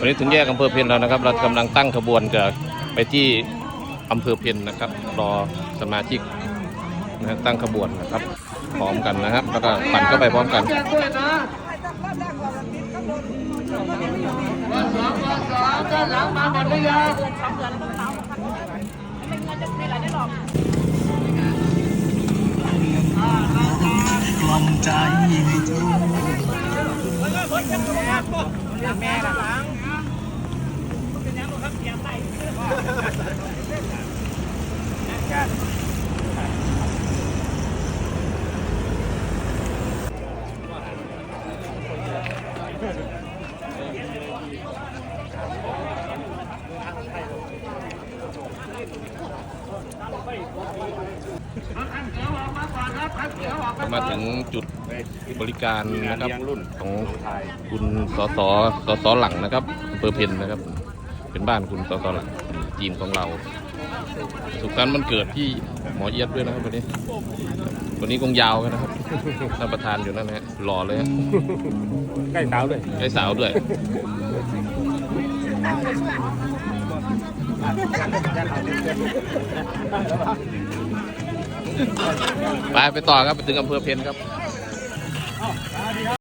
วันนี้ถึงแยกอำเภอเพนแล้วนะครับ เรากำลังตั้งขบวนจะไปที่อำเภอเพนนะครับ รอสมาชิกนะตั้งขบวนนะครับ พร้อมกันนะครับ แล้วก็ปั่นเข้าไปพร้อมกันแจ้งด้วยนะวันสองวันสองด้านหลังมาหมดหรือยังกล่อ มใจให้ทุกมาถึงจุดบริการนะครับของคุณสสสสหลังนะครับอำเภอเพนนะครับ เป็นบ้านคุณสสหลังทีมของเรา สุขสันต์วันเกิดที่ห มอเอียดด้วยนะครับวันนี้วันนี้คงยาวกันนะครับท่านประธานอยู่นั่นนะฮะหล่อเลยฮะใกล้เท้าเลยใกล้สาวด้วย ไปไปต่อครับไปถึงอำเภอเพนครับ